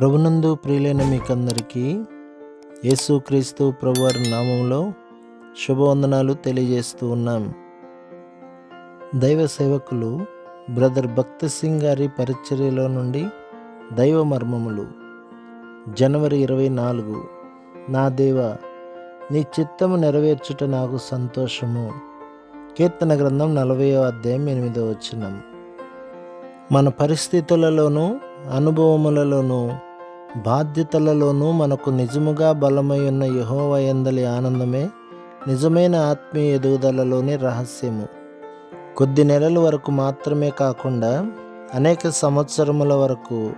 ప్రభునందు ప్రియులైన మీకందరికీ యేసుక్రీస్తు ప్రభువారి నామంలో శుభవందనాలు తెలియజేస్తూ ఉన్నాం. దైవ సేవకులు బ్రదర్ భక్తి సింగ్ గారి పరిచర్యలో నుండి దైవ మర్మములు. జనవరి ఇరవై నాలుగు. నా దేవ నీ చిత్తము నెరవేర్చుట నాకు సంతోషము. కీర్తన గ్రంథం నలభై అధ్యాయం ఎనిమిదో వచ్చినాం మన పరిస్థితులలోనూ అనుభవములలోనూ బాధ్యతలలోనూ మనకు నిజముగా బలమై ఉన్న యహోవ ఆనందమే నిజమైన ఆత్మీయ ఎదుగుదలలోని రహస్యము. కొద్ది నెలల వరకు మాత్రమే కాకుండా అనేక సంవత్సరముల వరకు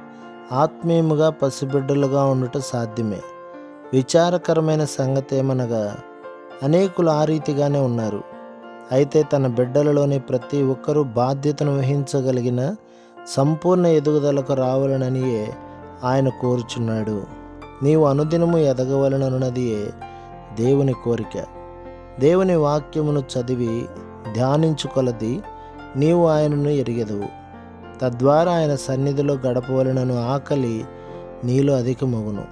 ఆత్మీయముగా పసిబిడ్డలుగా ఉండటం సాధ్యమే. విచారకరమైన సంగతి ఏమనగా అనేకులు ఆ రీతిగానే ఉన్నారు. అయితే తన బిడ్డలలోని ప్రతి ఒక్కరూ బాధ్యతను వహించగలిగిన సంపూర్ణ ఎదుగుదలకు రావాలననియే ఆయన కోరుచున్నాడు. నీవు అనుదినము ఎదగవలనన్నదియే దేవుని కోరిక. దేవుని వాక్యమును చదివి ధ్యానించుకొలది నీవు ఆయనను ఎరిగెదవు. తద్వారా ఆయన సన్నిధిలో గడపవలనను ఆకలి నీలో అధికమగును.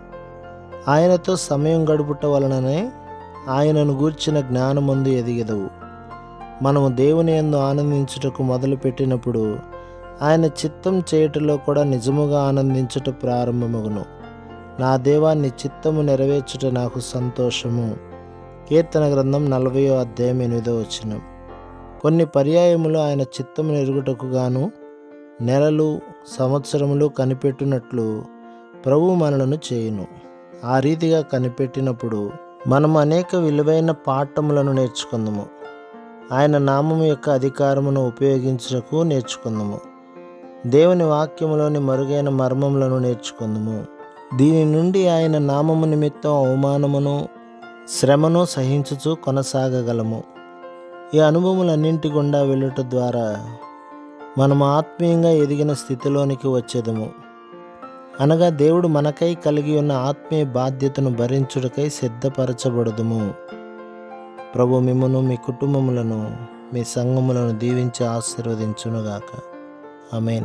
ఆయనతో సమయం గడుపుట వలననే ఆయనను గూర్చిన జ్ఞానమందు ఎదిగెదవు. మనము దేవుని యందు ఆనందించుటకు మొదలుపెట్టినప్పుడు ఆయన చిత్తం చేయుటలో కూడా నిజముగా ఆనందించుట ప్రారంభమగును. నా దేవా నీ చిత్తము నెరవేర్చుట నాకు సంతోషము. కీర్తన గ్రంథం నలభయో అధ్యాయం ఎనిమిదో వచ్చిన కొన్ని పర్యాయములు ఆయన చిత్తము నెరుగుటకు గాను నెలలు సంవత్సరములు కనిపెట్టినట్లు ప్రభు మనలను చేయును. ఆ రీతిగా కనిపెట్టినప్పుడు మనం అనేక విలువైన పాఠములను నేర్చుకుందాము. ఆయన నామం యొక్క అధికారమును ఉపయోగించుటకు నేర్చుకుందాము. దేవుని వాక్యములోని మరుగైన మర్మములను నేర్చుకుందుము. దీని నుండి ఆయన నామము నిమిత్తం అవమానమును శ్రమను సహించుచు కొనసాగగలము. ఈ అనుభవములన్నింటి గుండా వెళ్ళుట ద్వారా మనము ఆత్మీయంగా ఎదిగిన స్థితిలోనికి వచ్చేదము. అనగా దేవుడు మనకై కలిగి ఉన్న ఆత్మీయ బాధ్యతను భరించుటకై సిద్ధపరచబడదుము. ప్రభు మిమ్మను మీ కుటుంబములను మీ సంఘములను దీవించి ఆశీర్వదించునుగాక. আমেন